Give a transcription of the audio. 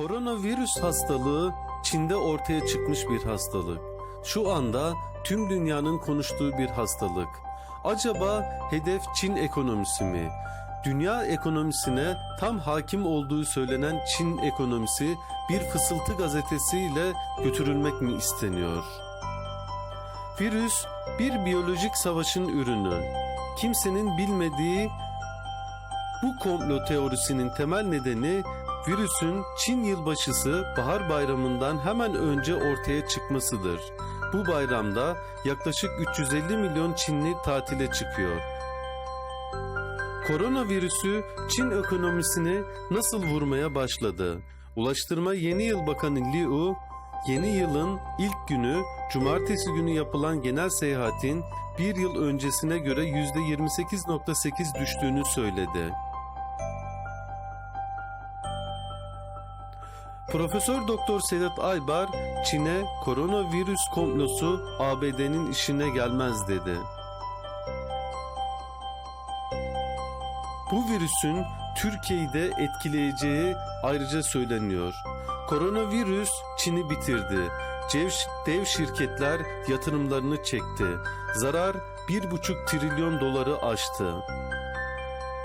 Koronavirüs hastalığı Çin'de ortaya çıkmış bir hastalık. Şu anda tüm dünyanın konuştuğu bir hastalık. Acaba hedef Çin ekonomisi mi? Dünya ekonomisine tam hakim olduğu söylenen Çin ekonomisi bir fısıltı gazetesiyle götürülmek mi isteniyor? Virüs bir biyolojik savaşın ürünü. Kimsenin bilmediği bu komplo teorisinin temel nedeni virüsün Çin yılbaşısı bahar bayramından hemen önce ortaya çıkmasıdır. Bu bayramda yaklaşık 350 milyon Çinli tatile çıkıyor. Koronavirüsü Çin ekonomisini nasıl vurmaya başladı? Ulaştırma Yeni Yıl Bakanı Liu, yeni yılın ilk günü cumartesi günü yapılan genel seyahatin bir yıl öncesine göre %28.8 düştüğünü söyledi. Profesör Doktor Sedat Aybar, Çin'e koronavirüs komplosu ABD'nin işine gelmez dedi. Bu virüsün Türkiye'yi de etkileyeceği ayrıca söyleniyor. Koronavirüs Çin'i bitirdi. Dev, dev şirketler yatırımlarını çekti. Zarar 1,5 trilyon doları aştı.